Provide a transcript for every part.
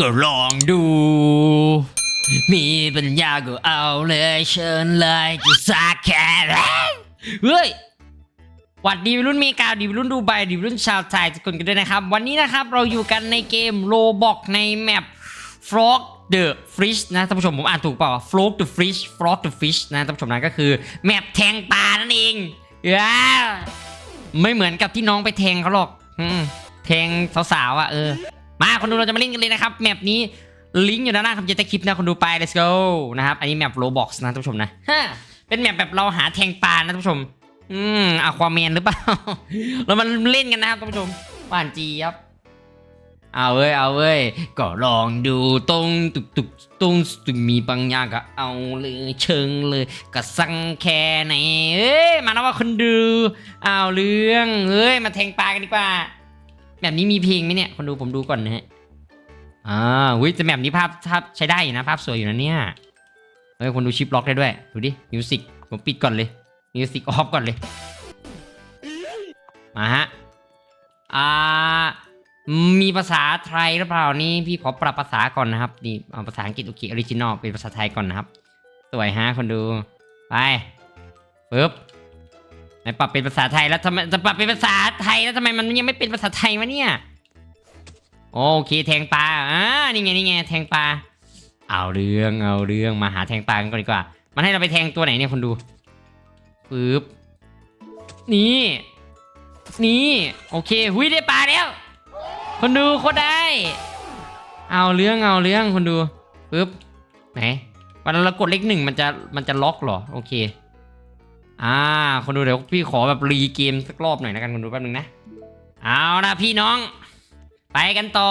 ก็ลองดู มีปัญญาก็เอาเลยเชิญเลยจะสักแค่ไหนเฮ้ยหวัดดีรุ่นเมกาดีรุ่นดูไบดีรุ่นชาวไทยทุกคนกันด้วยนะครับ วันนี้นะครับเราอยู่กันในเกมโลบอกในแมป Frog the Fish นะท่านผู้ชมผมอ่านถูกเปล่า Frog the Fish Frog the Fish นะท่านผู้ชมนะก็คือแมปแทงปลานั่นเองว้าไม่เหมือนกับที่น้องไปแทงเขาหรอกอแทงสาวๆอะเออ มาคนดูเราจะมาเล่นกันเลยนะครับแมปนี้ลิงก์อยู่ด้านหน้าคำเจตคลิปนะคนดูไป let's go นะครับอันนี้แมปโรบอกนะท่านผู้ชมนะฮะเป็นแมปแบบเราหาแทงปลานะท่านผู้ชม อืมอะความแมนหรือเปล่าเรามาเล่นกันนะครับท่านผู้ชมหวานจีครับเอาเว้ยเอาเว้ยก็ลองดูตรงตุกตุกตรงตุกมีบางอย่างก็เอาเลยเชิงเลยก็สั่งแค่ไหนเอ้ยมาแล้วว่าคนดูเอาเรื่องเอ้ยมาแทงปลากันดีกว่า แบบนี้มีเพลงไหมเนี่ยคนดูผมดูก่อนนะฮะอ่าวิแต่แบบนี้ภาพภาพใช้ได้อยู่นะภาพสวยอยู่นะเนี่ยเฮ้ยคนดูชิปล็อกได้ด้วยดูดิมิวสิกผมปิดก่อนเลยมิวสิกออฟก่อนเลยมาฮะอ่ามีภาษาไทยหรือเปล่านี่พี่ขอปรับภาษาก่อนนะครับนี่เอาภาษาอังกฤษโอเคออริจินอลเป็นภาษาไทยก่อนนะครับ สวยฮะคนดูไปปึ๊บ ไหนปรับเป็นภาษาไทยแล้วทำไมจะปรับเป็นภาษาไทยแล้วทำไมมันยังไม่เป็นภาษาไทยวะเนี่ยโอเคแทงปลาอ่านี่ไงนี่ไงแทงปลาเอาเรื่องเอาเรื่องมาหาแทงปลากันก่อนดีกว่า มันให้เราไปแทงตัวไหนเนี่ยคนดูปึ๊บนี่นี่โอเคหุยได้ปลาแล้ว คนดูโคตรได้ เอาเรื่องเอาเรื่องคนดูปึ๊บไหนวันเรากดเลขหนึ่งมันจะมันจะล็อกเหรอโอเค อ่า คนดูเดี๋ยวพี่ขอแบบรีเกมสักรอบหน่อยนะกันคนดูแป๊บนึงนะ เอาละพี่น้อง ไปกันต่อ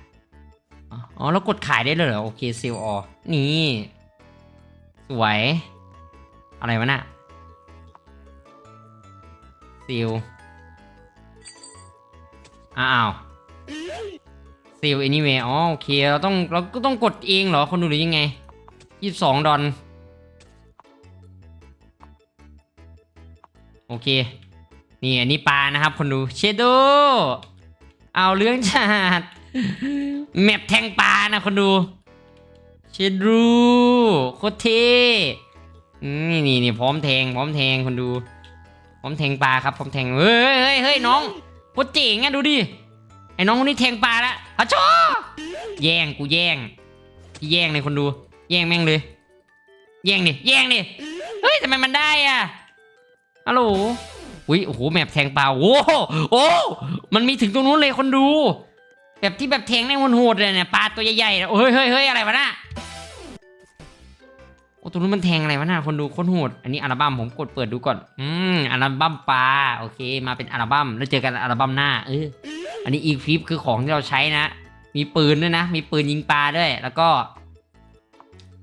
อ๋อแล้วกดขายได้เลยเหรอ โอเคเซลออนี่ สวย อะไรวะน่ะเซลอ้าวเซล anyway อ๋อโอเคเราต้องเราก็ต้องกดเองเหรอ คนดูหรือยังไงยี่สิบสองดอลโอเค นี่อันนี้ปลานะครับ คนดูเชโดเอาเรื่องจัด แมปแทงปลานะคนดูเชดูโคตรเท่นี่นี่นี่พร้อมแทงพร้อมแทงคนดู พร้อมแทงปลาครับพร้อมแทงเฮ้ยเฮ้ยเฮ้ยน้องโคตรเจ๋งอะดูดิไอ้น้องคนนี้แทงปลาละฮัชชอแย่งกูแย่งพี่แย่งเลยคนดู แย่งแม่งเลย แย่งดิแย่งดิเฮ้ยทำไมมันได้อะฮัลโหลอุ้ยโอ้โหแมปแทงปลาโอ้โหโอ้มันมีถึงตรงนู้นเลยคนดู แบบที่แบบแทงในมันโหดเลยเนี่ยปลาตัวใหญ่ๆนะเฮ้ยเฮ้ยเฮ้ยอะไรวะน่ะโอ้ตรงนู้นมันแทงอะไรวะน่ะคนดูโคนโหดอันนี้อัลบั้มผมกดเปิดดูก่อนอืมอัลบั้มปลาโอเค มาเป็นอัลบั้มแล้วเจอกันอัลบั้มหน้าเอออันนี้อีคลิปคือของที่เราใช้นะ มีปืนด้วยนะ มีปืนยิงปลาด้วย แล้วก็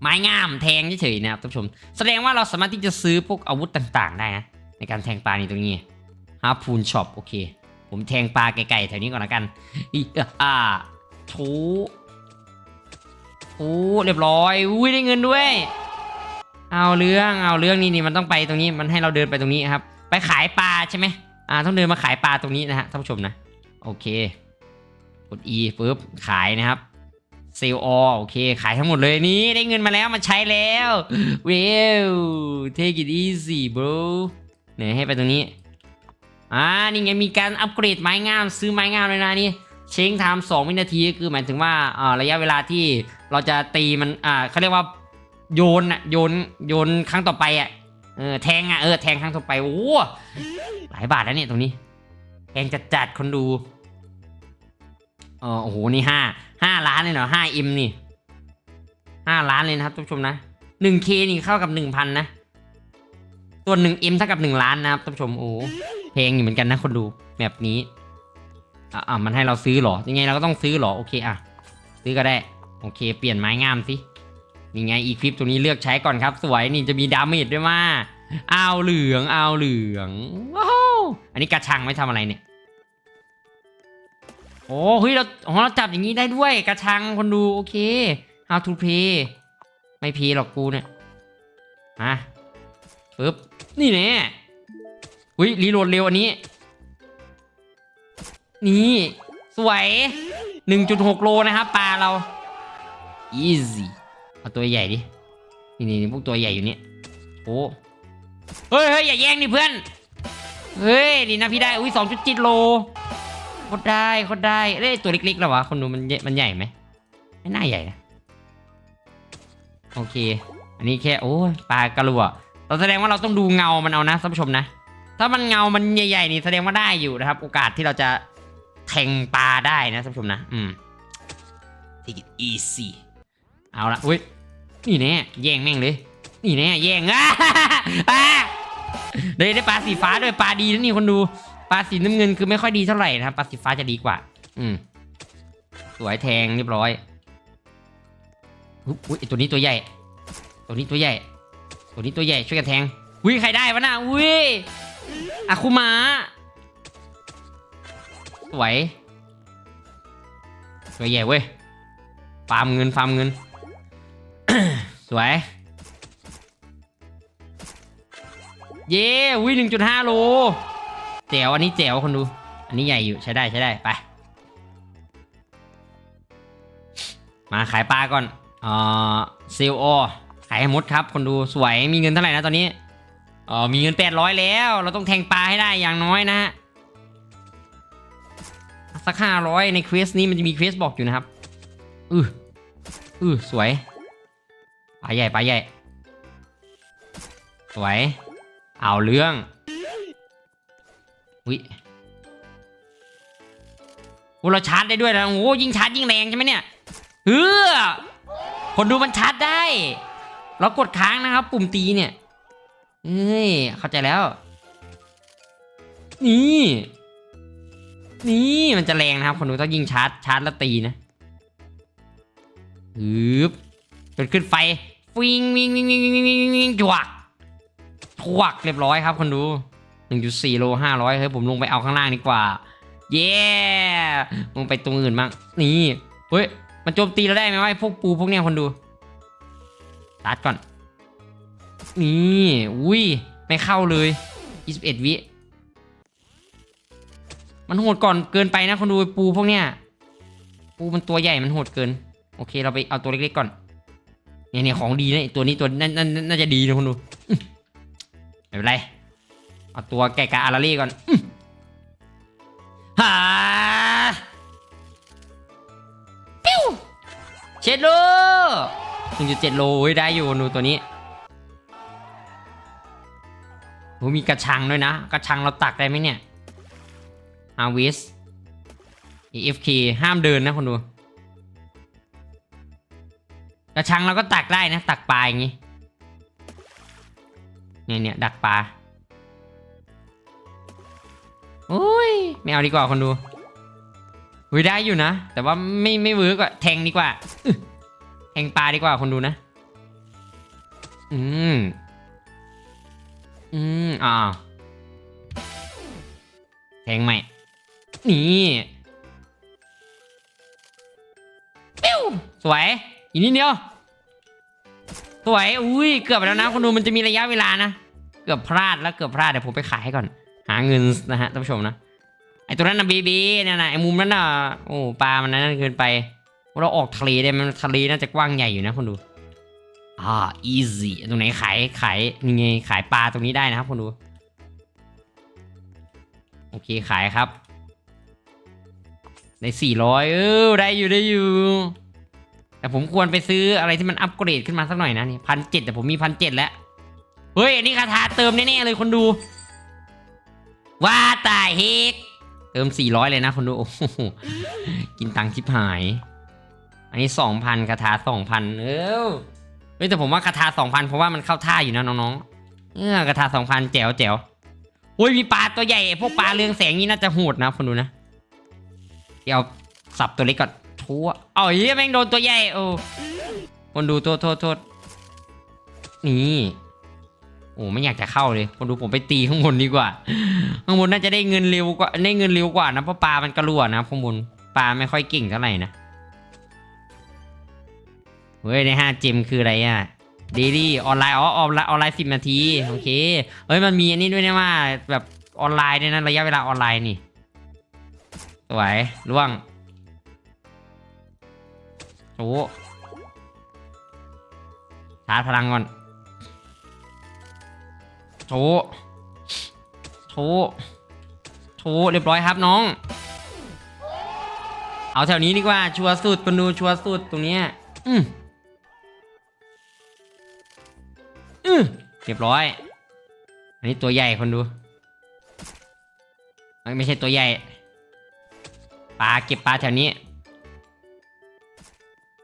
ไม้งามแทงเฉยๆนะครับท่านผู้ชม แสดงว่าเราสามารถที่จะซื้อพวกอาวุธต่าง ๆ ได้นะในการแทงปลาในตรงนี้ฮาร์พูนช็อปโอเค ผมแทงปลาไก่ๆแถวนี้ก่อนละกันอีอ่าทูทูเรียบร้อยอุ้ยได้เงินด้วย เอาเรื่องเอาเรื่องนี่นี่มันต้องไปตรงนี้มันให้เราเดินไปตรงนี้ครับ ไปขายปลาใช่ไหมอ่าต้องเดินมาขายปลาตรงนี้นะฮะท่านผู้ชมนะโอเคกด E ปุ๊บขายนะครับเซลอโอเค ขายทั้งหมดเลยนี่ได้เงินมาแล้วมาใช้แล้วเวล take it easy bro เนี่ยให้ไปตรงนี้ อ่านี่ไงมีการอัปเกรดไม้งามซื้อไม้งามเลยนะนี่เช้งไทม์สองวินาทีก็คือหมายถึงว่าอ่าระยะเวลาที่เราจะตีมันอ่าเขาเรียกว่าโยนอะโยนโยนครั้งต่อไปอะเออแทงอะเออแทงครั้งต่อไปโอ้โหหลายบาทแล้วเนี่ยตรงนี้แพงจัดจัดคนดูเออโอ้โหนี่ห้าห้าล้านเลยเหรอห้าอิมนี่ห้าล้านเลยนะครับท่านผู้ชมนะหนึ่งเคนี่เข้ากับหนึ่งพันนะส่วหนึ่งอ็มเท่ากับหนึ่งล้านนะครับท่านผู้ชมโอ้ งอยู่เหมือนกันนะคนดูแบบนี้อะอะมันให้เราซื้อเหรอยังไงเราก็ต้องซื้อเหรอโอเคอะซื้อก็ได้โอเค เปลี่ยนไม้งามสินี่ไงอีคลิปตัวนี้เลือกใช้ก่อนครับ สวยนี่จะมีดาเมจด้วยมาเอาวเหลืองเอาวเหลืองว้าวอันนี้กระชังไม่ทำอะไรเนี่ยโอ้เฮ้ยเราอ๋อเราจับอย่างนี้ได้ด้วยกระชังคนดูโอเค how to play ไม่พีหรอกกูเนี่ยมาปึ๊บนี่แน่ อุ้ยรีโหลดเร็วอันนี้ นี่ สวย 1.6 โลนะครับปลาเรา easy เอาตัวใหญ่ดิ นี่นี่พวกตัวใหญ่อยู่เนี่ยโอ้เฮ้ยเฮ้ยอย่าแย่งดิเพื่อน เฮ้ยดีนะพี่ได้ อุ้ย2.7 โลโคตรได้โคตรได้เอ้ยตัวเล็กๆแล้ววะ คนดูมันใหญ่มันใหญ่ไหมไม่น่าใหญ่นะ โอเค อันนี้แค่ โอ้ปลากระลัวเราแสดงว่าเราต้องดูเงามันเอานะท่านผู้ชมนะ ถ้ามันเงา มันใหญ่ๆนี่แสดงว่าได้อยู่นะครับ โอกาสที่เราจะแทงปลาได้นะท่านผู้ชมนะ อืม take it easy เอาละอุ้ย นี่แน่แย่งแม่งเลย นี่แน่แย่งอะอะได้ได้ปลาสีฟ้าด้วยปลาดีนะนี่คนดู ปลาสีน้ำเงินคือไม่ค่อยดีเท่าไหร่นะครับ ปลาสีฟ้าจะดีกว่า อืม สวยแทงเรียบร้อยอุ้ยตัวนี้ตัวใหญ่ ตัวนี้ตัวใหญ่ ตัวนี้ตัวใหญ่ช่วยกันแทงอุ้ยใครได้วะน่ะอุ้ย อาคุมะสวยตัวใหญ่เว้ยฟาร์มเงินฟาร์มเงิน สวย เย้วิหนึ่งจุดห้าโลแจ๋วอันนี้แจ๋วคนดู อันนี้ใหญ่อยู่ใช้ได้ใช้ได้ไป มาขายปลาก่อนเอ่อซีโอขายให้มดครับ คนดูสวยมีเงินเท่าไหร่นะตอนนี้ อ๋อมีเงินแปดร้อยแล้ว เราต้องแทงปลาให้ได้อย่างน้อยนะฮะสักห้าร้อยในเควสนี้มันจะมีเควสบอกอยู่นะครับอืออือสวยปลาใหญ่ปลาใหญ่ สวย เอาเรื่องวิโอ้เราชาร์จได้ด้วยนะโอ้ยิ่งชาร์จยิ่งแรงใช่ไหมเนี่ยเฮ้อคนดูมันชาร์จได้ เรากดค้างนะครับ ปุ่มตีเนี่ย เอ้ย เข้าใจแล้ว นี่ นี่มันจะแรงนะครับคนดูต้องยิงชาร์จชาร์จแล้วตีนะฮึปิดขึ้นไฟฟิงวิงวิ่งวิ่งวิ่งวิ่งวิงวิ่งจวกจวกเรียบร้อยครับคนดู1.4โล500เฮ้ยผมลงไปเอาข้างล่างดีกว่า เย้ลงไปตรงอื่นบ้างนี่เฮ้ยมันโจมตีเราได้ไหมวะพวกปูพวกเนี้ยคนดูตัดก่อน นี่อุ้ยไม่เข้าเลย21วิมันโหดก่อนเกินไปนะคนดูไอ้ปูพวกเนี้ยปูมันตัวใหญ่มันโหดเกิน โอเคเราไปเอาตัวเล็กๆก่อนเนี่ยเนี่ยของดีนะตัวนี้ตัวน่นน่าจะดีนะคุณดูอื้อไม่เป็นไรเอาตัวแกะกะอาราเล่ก่อนอื้อหาปิ้วเช็ดโลหนึ่งจุดเจ็ดโลเฮ้ยได้อยู่นูตัวนี้ โหมีกระชังด้วยนะ กระชังเราตักได้ไหมเนี่ยอาวิส EFK ห้ามเดินนะคนดู กระชังเราก็ตักได้นะ ตักปลาอย่างงี้ เนี่ยเนี่ยดักปลาโอ้ยไม่เอาดีกว่าคนดูอุ้ยได้อยู่นะ แต่ว่าไม่ไม่เวิร์กอะแทงดีกว่า แทงปลาดีกว่าคนดูนะ อืม อืมอ่าแทงใหม่ นี่ปิ้วสวย อีกนิดเดียว สวย อุ้ย เกือบแล้วนะคนดูมันจะมีระยะเวลานะ เกือบพลาดแล้วเกือบพลาดเดี๋ยวผมไปขายให้ก่อน หาเงินนะฮะท่านผู้ชมนะ ไอตัวนั้นนะบีบีเนี่ยนะไอมุมนั้นน่ะโอ้ปลามันนั้นเกินไป เราออกทะเลได้มันทะเลน่าจะกว้างใหญ่อยู่นะคนดู อ่า easy ตรงไหนขายขายนี่ไงขายปลาตรงนี้ได้นะครับคนดู โอเคขายครับได้สี่ร้อยเออได้อยู่ได้อยู่ แต่ผมควรไปซื้ออะไรที่มันอัปเกรดขึ้นมาสักหน่อยนะนี่พันเจ็ดแต่ผมมีพันเจ็ดแล้ว เฮ้ย อันนี้คาถาเติมแน่ๆเลยคนดู ว่าตายเฮกเติมสี่ร้อยเลยนะคนดู กินตังค์ชิบหาย อันนี้สองพันคาถาสองพันเออ เฮ้ยแต่ผมว่าคาถาสองพันเพราะว่ามันเข้าท่าอยู่นะน้องๆเออคาถาสองพันแจ๋วแจ๋วโอ้ยมีปลาตัวใหญ่ พวกปลาเรืองแสงนี่น่าจะโหดนะคนดูนะเดี๋ยวสับตัวเล็กก่อนชชูอะเอาเฮียแม่งโดนตัวใหญ่โอ้คนดูโทษโทษโทษนี่โอ้ไม่อยากจะเข้าเลย คนดูผมไปตีข้างบนดีกว่า ข้างบนน่าจะได้เงินเร็วกว่าได้เงินเร็วกว่านะเพราะปลามันกระรัวนะข้างบนปลาไม่ค่อยเก่งเท่าไหร่นะ เฮ้ยในห้าเจมคืออะไรอะเดลี่ออนไลน์อ๋อออนไลน์ออนไลน์สิบนาทีโอเคเฮ้ยมันมีอันนี้ด้วยนะว่าแบบออนไลน์เนี่ยนะระยะเวลาออนไลน์นี่สวยล่วงโอ้ชาร์จพลังก่อนโชว์โชว์โชว์เรียบร้อยครับน้อง เอาแถวนี้ดีกว่าชัวร์สุดคนดูชัวร์สุดตรงเนี้ยอืม เรียบร้อย อันนี้ตัวใหญ่คนดู มันไม่ใช่ตัวใหญ่ ปลาเก็บปลาแถวนี้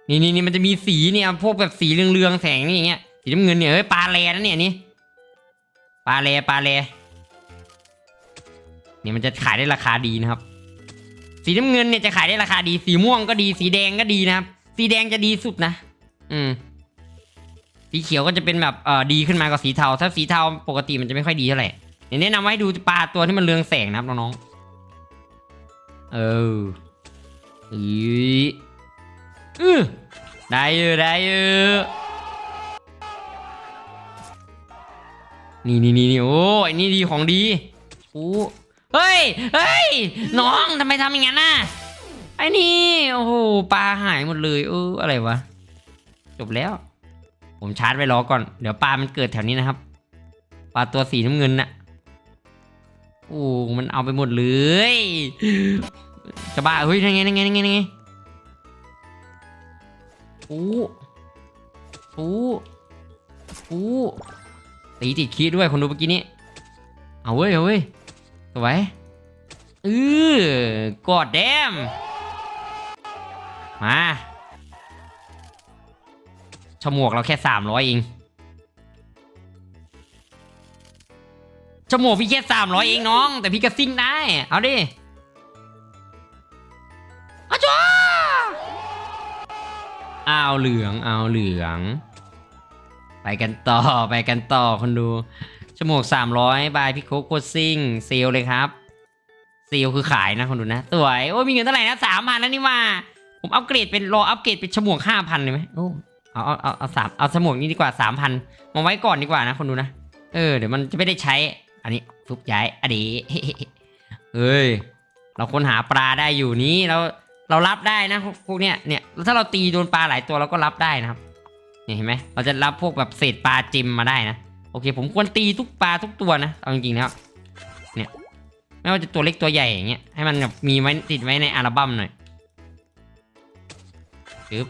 นี่นี่นี่มันจะมีสีเนี่ยพวกแบบสีเรืองๆแสงนี่อย่างเงี้ย สีน้ำเงินเนี่ยเฮ้ยปลาแลนะเนี่ยนี่ ปลาแลปลาแลเนี่ยมันจะขายได้ราคาดีนะครับ สีน้ำเงินเนี่ยจะขายได้ราคาดี สีม่วงก็ดี สีแดงก็ดีนะครับ สีแดงจะดีสุดนะ อืม สีเขียวก็จะเป็นแบบเอ่อดีขึ้นมากว่าสีเทา ถ้าสีเทาปกติมันจะไม่ค่อยดีเท่าไหร่เดี๋ยวแนะนำให้ดูปลาตัวที่มันเรืองแสงนะครับน้องๆ เอออืออือได้ยอะได้ยอะนี่นี่นี่นี่โอ้ไอ้นี่ดีของดีโอ้เฮ้ยเฮ้ยน้องทำไมทำอย่างนั้นน่ะไอ้นี่โอ้โหปลาหายหมดเลยเอออะไรวะจบแล้ว ผมชาร์จไว้รอก่อน เดี๋ยวปลามันเกิดแถวนี้นะครับ ปลาตัวสีน้ำเงินน่ะโอ้ มันเอาไปหมดเลย จะบ้า เฮ้ยยังไงยังไงยังไงยังไงโอ้โอ้โอ้ตีติดคีดด้วยคนดูเมื่อกี้นี้ เอาเว้ย เอาเว้ยสวยเออกอดแดม มา ฉมวกเราแค่สามร้อยเองฉมวกพี่แค่สามร้อยเองน้อง แต่พี่ก็ซิ่งได้ เอาดิอาจ้าอ้าวเหลืองเอาเหลือง ไปกันต่อไปกันต่อคนดูชั่วโมงสามร้อยบายพี่โคโคซิ่งเซลเลยครับเซลคือขายนะคนดูนะสวยโอ้ยมีเงินเท่าไหร่นะสามพันแล้วนี่ว่าผมอัปเกรดเป็นรออัปเกรดเป็นชั่วโมงห้าพันเลยไหมโอ้ เอาเอาเอาเอาสามเอาชั่วโมงนี้ดีกว่าสามพันมาไว้ก่อนดีกว่านะคนดูนะ เออเดี๋ยวมันจะไม่ได้ใช้ อันนี้ฟุบย้ายอันนี้เฮ้ยเราค้นหาปลาได้อยู่นี้เราเรารับได้นะพวกพวกเนี้ยเนี่ยถ้าเราตีโดนปลาหลายตัวเราก็รับได้นะครับเนี่ยเห็นไหมเราจะรับพวกแบบเศษปลาจิมมาได้นะโอเค ผมควรตีทุกปลาทุกตัวนะเอาจริงๆแล้วเนี่ยไม่ว่าจะตัวเล็กตัวใหญ่อย่างเงี้ยให้มันแบบมีไว้ติดไว้ในอัลบั้มหน่อยปึ๊บ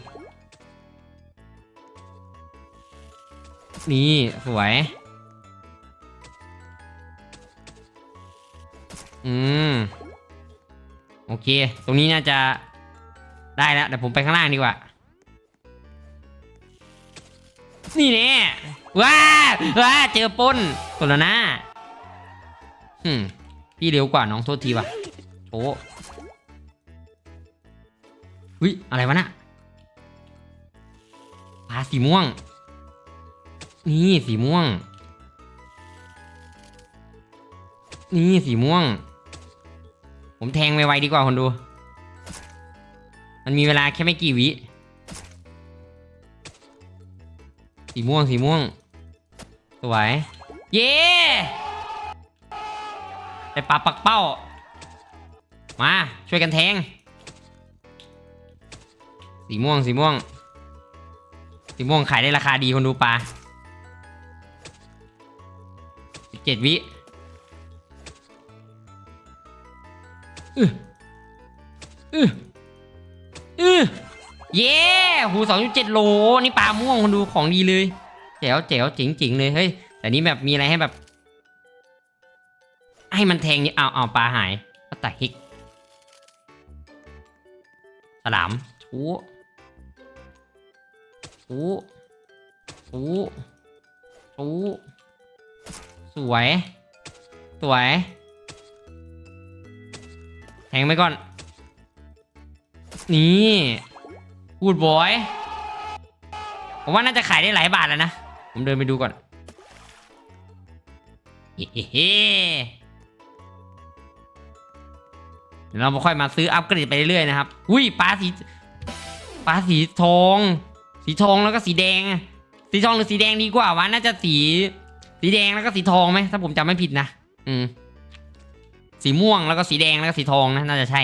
นี่สวย อืม โอเค ตรงนี้น่าจะได้แล้วเดี๋ยวผมไปข้างล่างดีกว่า นี่แน่ว้าว้าเจอป้นตัวละหน้าอืม พี่เร็วกว่าน้องโทษทีว่ะโอ้วิอะไรวะน่ะปลาสีม่วง นี่สีม่วง นี่สีม่วง ผมแทงไวๆดีกว่าคนดู มันมีเวลาแค่ไม่กี่วิ สีม่วงสีม่วง สวย เย้ไปปาปักเป้า มาช่วยกันแทง สีม่วงสีม่วง สีม่วงขายได้ราคาดีคนดูปลา เจ็ดวิอืออืออือเย้หูสองจุดเจ็ดโล นี่ปลาม่วงคนดูของดีเลยแจ๋วแจ๋วจริงจริงเลยเฮ้ยแต่นี้แบบมีอะไรให้แบบ ให้มันแทงเนี่ยเอาเอาปลาหายก็ตะฮิกสลามชูชูชูชู สวย สวยแทงไปก่อน นี่พูดบอย ผมว่าน่าจะขายได้หลายบาทแล้วนะ ผมเดินไปดูก่อนเฮ้เดี๋ยวเรามาค่อยมาซื้ออัปเกรดไปเรื่อยๆนะครับ อุ้ยปลาสีปลาสีทอง สีทองแล้วก็สีแดง สีทองหรือสีแดงดีกว่าวะน่าจะสี สีแดงแล้วก็สีทองไหมถ้าผมจำไม่ผิดนะอืมสีม่วงแล้วก็สีแดงแล้วก็สีทองนะน่าจะใช่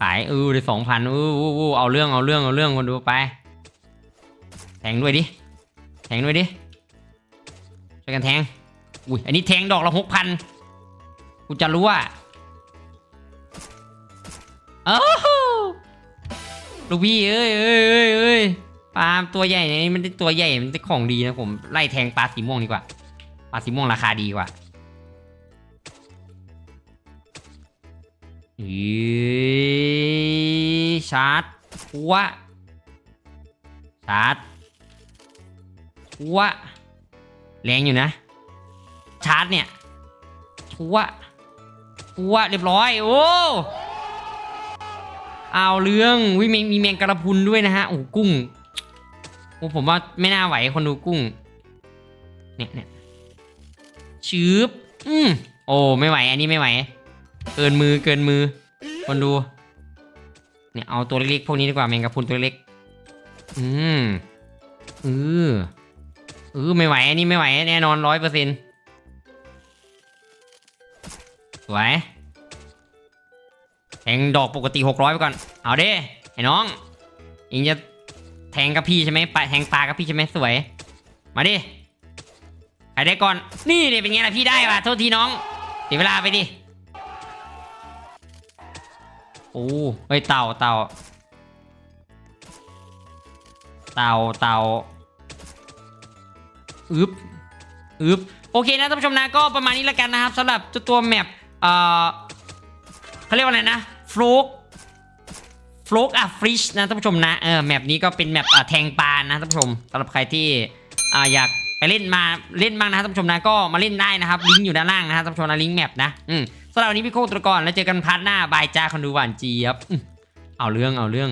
ขายเออได้สองพันอู้อู้อู้เอาเรื่องเอาเรื่องเอาเรื่องคนดูไปแทงด้วยดิแทงด้วยดิช่วยกันแทงอุ้ยอันนี้แทงดอกละหกพันกูจะรู้ว่าโอ้ลูกพี่เอ้ยเอ้ยเอ้ยเอ้ย ปลาตัวใหญ่เนี่ยมันตัวใหญ่ มันได้ของดีนะผมไล่แทงปลาสีม่วงดีกว่า ปลาสีม่วงราคาดีกว่าอีชาร์จหัวชาร์จหัวแรงอยู่นะ ชาร์จเนี่ยชัวชัวเรียบร้อย โอ้เอาเรื่องวิมีมีแมงกระพุนด้วยนะฮะ โอ้กุ้ง อ้ผมว่าไม่น่าไหวคนดูกุ้ง เนี่ยเนี่ยชืบอืมโอ้ไม่ไหว อันนี้ไม่ไหว เกินมือเกินมือ คนดู เนี่ยเอาตัวเล็กๆพวกนี้ดีกว่าแมงกะพรุนตัวเล็ก อืมเออเออไม่ไหว อันนี้ไม่ไหว แน่นอนร้อยเปอร์เซ็นต์สวยแทงดอกปกติหกร้อยไปก่อน เอาเด้ไอ้น้องเองจะ แทงกับพี่ใช่ไหมปะแทงปลากับพี่ใช่ไหมสวย มาดิใครได้ก่อน นี่เนี่ยเป็นไงล่ะพี่ได้ว่ะโทษทีน้องเสียเวลาไปดิโอ้เฮ้ยเต่าเต่าเต่าเต่าอึบอึบโอเคนะท่านผู้ชมนะก็ประมาณนี้แล้วกันนะครับสำหรับเจ้าตัวแมปเอ่อเขาเรียกว่าอะไรนะฟลุก ฟลุกอะฟริชนะท่านผู้ชมนะเออแมปนี้ก็เป็นแมปอะแทงปลานะท่านผู้ชมสำหรับใครที่อ่าอยากไปเล่นมาเล่นบ้างนะท่านผู้ชมนะก็มาเล่นได้นะครับลิงก์อยู่ด้านล่างนะครับท่านผู้ชมนะลิงก์แมปนะอืมสำหรับวันนี้พี่โคกตัวก่อนแล้วเจอกันพาร์ทหน้าบายจ้าคนดูหวานจีครับเอาเรื่องเอาเรื่อง